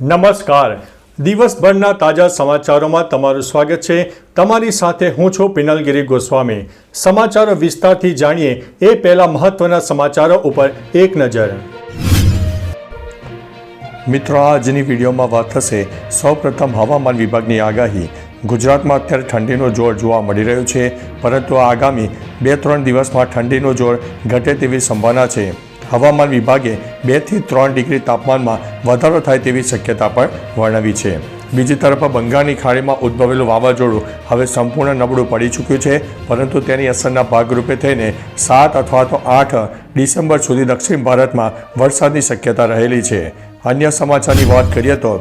નમસ્કાર. દિવસભરના તાજા સમાચારોમાં તમારું સ્વાગત છે. તમારી સાથે હું છું પિનલગીરી ગોસ્વામી. સમાચારો વિસ્તારથી જાણીએ એ પહેલા મહત્વના સમાચારો ઉપર એક નજર. મિત્રો આજની વિડીયોમાં વાત થશે સૌપ્રથમ હવામાન વિભાગની આગાહી. ગુજરાતમાં અત્યારે ઠંડીનો જોર જોવા મળી રહ્યો છે, પરંતુ આગામી બે ત્રણ દિવસમાં ઠંડીનો જોર ઘટે તેવી સંભાવના છે. હવામાન વિભાગે બેથી ત્રણ ડિગ્રી તાપમાનમાં વધારો થાય તેવી શક્યતા પણ વર્ણવી છે. બીજી તરફ બંગાળની ખાડીમાં ઉદ્ભવેલું વાવાઝોડું હવે સંપૂર્ણ નબળું પડી ચૂક્યું છે, પરંતુ તેની અસરના ભાગરૂપે થઈને સાત અથવા તો આઠ ડિસેમ્બર સુધી દક્ષિણ ભારતમાં વરસાદની શક્યતા રહેલી છે. અન્ય સમાચારની વાત કરીએ તો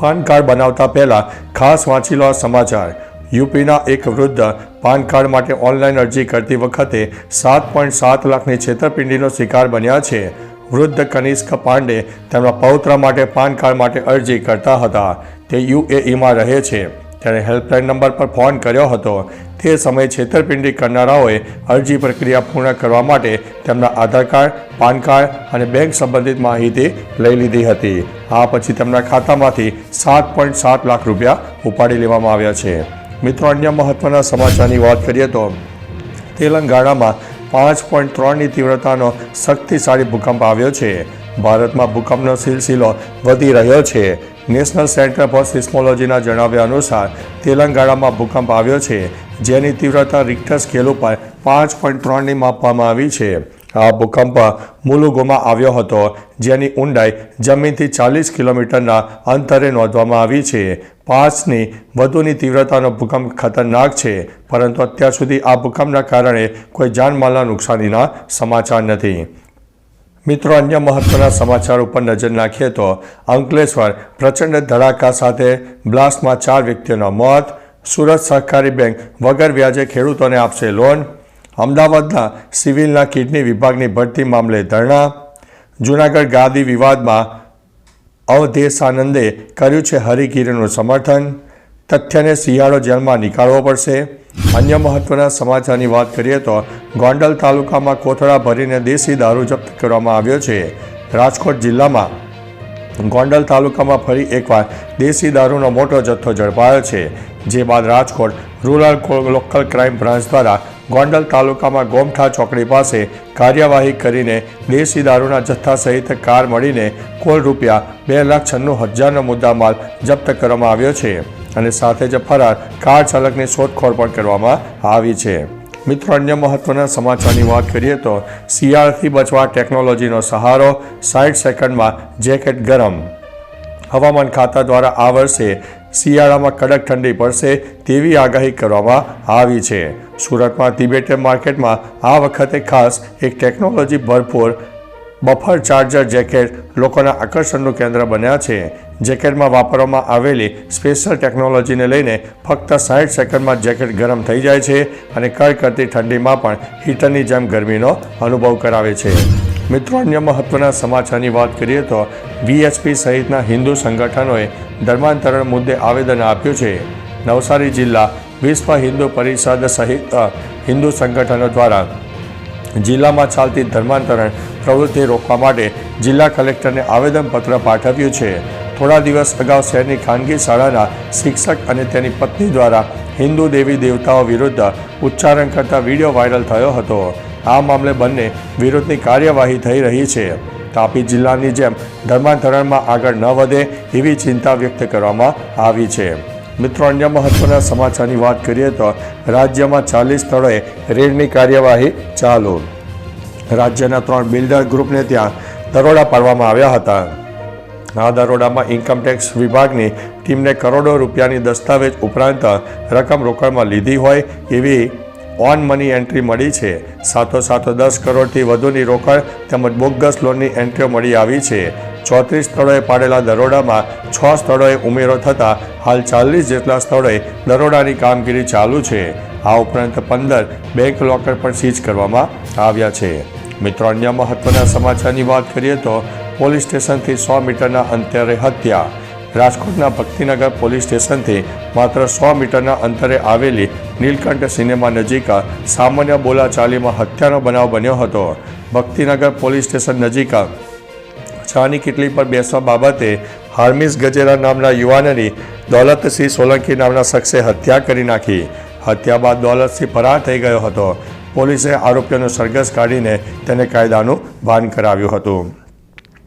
પાન કાર્ડ બનાવતા પહેલાં ખાસ વાંચી લો સમાચાર. યુપીના એક વૃદ્ધ પાન કાર્ડ માટે ઓનલાઈન અરજી કરતી વખતે સાત પોઈન્ટ સાત લાખની છેતરપિંડીનો શિકાર બન્યા છે. વૃદ્ધ કનિષ્ક પાંડે તેમના પૌત્ર માટે પાન કાર્ડ માટે અરજી કરતા હતા. તે યુએઈમાં રહે છે. ત્યારે હેલ્પલાઇન નંબર પર ફોન કર્યો હતો. તે સમયે છેતરપિંડી કરનારાઓએ અરજી પ્રક્રિયા પૂર્ણ કરવા માટે તેમના આધાર કાર્ડ, પાન કાર્ડ અને બેંક સંબંધિત માહિતી લઈ લીધી હતી. આ પછી તેમના ખાતામાંથી સાત પોઈન્ટ સાત લાખ રૂપિયા ઉપાડી લેવામાં આવ્યા છે. મિત્રો, અન્ય મહત્વના સમાચારની વાત કરીએ તો તેલંગાણામાં પાંચ પોઈન્ટ ત્રણની તીવ્રતાનો શક્તિશાળી ભૂકંપ આવ્યો છે. ભારતમાં ભૂકંપનો સિલસિલો વધી રહ્યો છે. નેશનલ સેન્ટર ફોર સિસ્મોલોજીના જણાવ્યા અનુસાર તેલંગાણામાં ભૂકંપ આવ્યો છે, જેની તીવ્રતા રિક્ટર સ્કેલ ઉપર પાંચ પોઈન્ટ ત્રણની માપવામાં આવી છે. ભૂકંપ મુલુગુમાં આવ્યો હતો, જેની ઊંડાઈ જમીનથી ચાલીસ કિલોમીટરના અંતરે નોંધવામાં આવી છે. પાંચની વધુની તીવ્રતાનો ભૂકંપ ખતરનાક છે, પરંતુ અત્યાર સુધી આ ભૂકંપના કારણે કોઈ જાનમાલના નુકસાનીના સમાચાર નથી. મિત્રો, અન્ય મહત્વના સમાચાર ઉપર નજર નાખીએ તો અંકલેશ્વર પ્રચંડ ધડાકા સાથે બ્લાસ્ટમાં ચાર વ્યક્તિઓના મોત, સુરત સહકારી બેંક વગર વ્યાજે ખેડૂતોને આપશે લોન અમદાવાદના સિવિલના કિડની વિભાગની ભરતી મામલે ધરણા. જૂનાગઢ ગાદી વિવાદમાં અવધેશાનંદે કર્યું છે હરિકિરણનું સમર્થન. તથ્યને શિયાળો જેલમાં નીકાળવો પડશે. અન્ય મહત્વના સમાચારની વાત કરીએ તો ગોંડલ તાલુકામાં કોથળા ભરીને દેશી દારૂ જપ્ત કરવામાં આવ્યો છે. રાજકોટ જિલ્લામાં ગોંડલ તાલુકામાં ફરી એકવાર દેશી દારૂનો મોટો જથ્થો ઝડપાયો છે. જે બાદ Rajkot rural local crime branch દ્વારા ગોંડલ તાલુકામાં ગોમઠા ચોકડી પાસે કાર્યવાહી કરીને દેશી દારૂના જથ્થા સહિત કાર મળીને કુલ રૂપિયા બે લાખ છન્નું હજારનો મુદ્દામાલ જપ્ત કરવામાં આવ્યો છે અને સાથે જ ફરાર કાર ચાલકની શોધખોળ પણ કરવામાં આવી છે. મિત્રો, અન્ય મહત્વના સમાચારની વાત કરીએ તો શિયાળથી બચવા ટેકનોલોજીનો સહારો સાઠ સેકન્ડમાં જેકેટ ગરમ. હવામાન ખાતા દ્વારા આ વર્ષે શિયાળામાં કડક ઠંડી પડશે તેવી આગાહી કરવામાં આવી છે. સુરતમાં તિબેટિયન માર્કેટમાં આ વખતે ખાસ એક ટેકનોલોજી ભરપૂર બફર ચાર્જર જેકેટ લોકોના આકર્ષણનું કેન્દ્ર બન્યા છે. જેકેટમાં વાપરવામાં આવેલી સ્પેશિયલ ટેકનોલોજીને લઈને ફક્ત સાઠ સેકન્ડમાં જેકેટ ગરમ થઈ જાય છે અને કડકડતી ઠંડીમાં પણ હીટરની જેમ ગરમીનો અનુભવ કરાવે છે. મિત્રો, અન્ય મહત્વના સમાચારની વાત કરીએ તો વીએચપી સહિતના હિન્દુ સંગઠનોએ ધર્માંતરણ મુદ્દે આવેદન આપ્યું છે. નવસારી જિલ્લા વિશ્વ હિન્દુ પરિષદ સહિત હિન્દુ સંગઠનો દ્વારા જિલ્લામાં ચાલતી ધર્માંતરણ પ્રવૃત્તિ રોકવા માટે જિલ્લા કલેક્ટરને આવેદનપત્ર પાઠવ્યું છે. થોડા દિવસ અગાઉ શહેરની ખાનગી શાળાના શિક્ષક અને તેની પત્ની દ્વારા હિન્દુ દેવી દેવતાઓ વિરુદ્ધ ઉચ્ચારણ કરતા વીડિયો વાયરલ થયો હતો. આ મામલે બંને વિરુદ્ધની કાર્યવાહી થઈ રહી છે. તાપી જિલ્લાની જેમ ધર્માંતરણમાં આગળ ન વધે એવી ચિંતા વ્યક્ત કરવામાં આવી છે. મિત્રો, અન્ય મહત્વના સમાચારની વાત કરીએ તો રાજ્યમાં ચાલીસ સ્થળોએ રેડની કાર્યવાહી ચાલુ. રાજ્યના ત્રણ બિલ્ડર ગ્રુપને ત્યાં દરોડા પાડવામાં આવ્યા હતા. આ દરોડામાં ઇન્કમટેક્સ વિભાગની ટીમને કરોડો રૂપિયાની દસ્તાવેજ ઉપરાંત રકમ રોકડમાં લીધી હોય એવી ઓન મની એન્ટ્રી મળી છે. સાથોસાથ દસ કરોડથી વધુની રોકડ તેમજ બોગસ લોનની એન્ટ્રીઓ મળી આવી છે. ચોત્રીસ સ્થળોએ પાડેલા દરોડામાં છ સ્થળોએ ઉમેરો થતાં હાલ ચાલીસ જેટલા સ્થળોએ દરોડાની કામગીરી ચાલુ છે. આ ઉપરાંત પંદર બેંક લોકર પણ સીઝ કરવામાં આવ્યા છે. મિત્રો, અન્ય મહત્વના સમાચારની વાત કરીએ તો પોલીસ સ્ટેશનથી સો મીટરના અંતરે હત્યા. રાજકોટના ભક્તિનગર પોલીસ સ્ટેશનથી માત્ર સો મીટરના અંતરે આવેલી નીલકંઠ સિનેમા નજીક સામાન્ય બોલાચાલીમાં હત્યાનો બનાવ બન્યો હતો. ભક્તિનગર પોલીસ સ્ટેશન નજીક ચાની કીટલી પર બેસવા બાબતે હાર્મિસ ગજેરા નામના યુવાનની દોલતસિંહ સોલંકી નામના શખ્સે હત્યા કરી નાખી. હત્યા બાદ દોલતસિંહ ફરાર થઈ ગયો હતો. પોલીસે આરોપીઓનો સરઘસ કાઢીને તેને કાયદાનું ભાન કરાવ્યું હતું.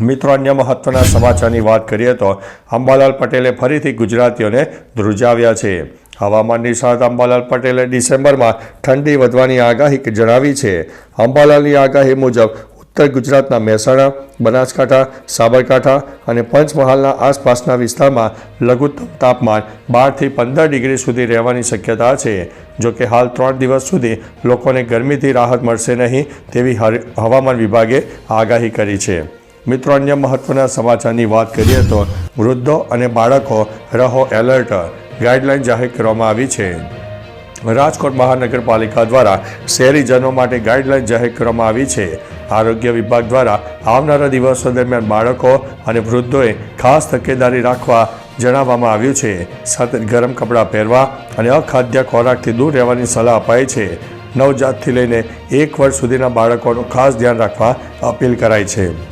મિત્રો, અન્ય મહત્વના સમાચારની વાત કરીએ તો અંબાલાલ પટેલે ફરીથી ગુજરાતીઓને ધ્રુજાવ્યા છે. હવામાન નિષ્ણાત અંબાલાલ પટેલે ડિસેમ્બરમાં ઠંડી વધવાની આગાહી જણાવી છે. અંબાલાલની આગાહી મુજબ ઉત્તર ગુજરાતના મહેસાણા, બનાસકાંઠા, સાબરકાંઠા અને પંચમહાલના આસપાસના વિસ્તારમાં લઘુત્તમ તાપમાન બારથી પંદર ડિગ્રી સુધી રહેવાની શક્યતા છે. જો કે હાલ ત્રણ દિવસ સુધી લોકોને ગરમીથી રાહત મળશે નહીં તેવી હવામાન વિભાગે આગાહી કરી છે. મિત્રો, અન્ય મહત્વના સમાચારની વાત કરીએ તો વૃદ્ધો અને બાળકો, રહો એલર્ટ ગાઈડલાઈન જાહેર કરવામાં આવી છે. રાજકોટ મહાનગરપાલિકા દ્વારા શહેરીજનો માટે ગાઈડલાઈન જાહેર કરવામાં આવી છે. આરોગ્ય વિભાગ દ્વારા આવનારા દિવસો દરમિયાન બાળકો અને વૃદ્ધોએ ખાસ તકેદારી રાખવા જણાવવામાં આવ્યું છે. જ ગરમ કપડાં પહેરવા અને અખાદ્ય ખોરાકથી દૂર રહેવાની સલાહ અપાઈ છે. નવજાતથી લઈને એક વર્ષ સુધીના બાળકોનું ખાસ ધ્યાન રાખવા અપીલ કરાઈ છે.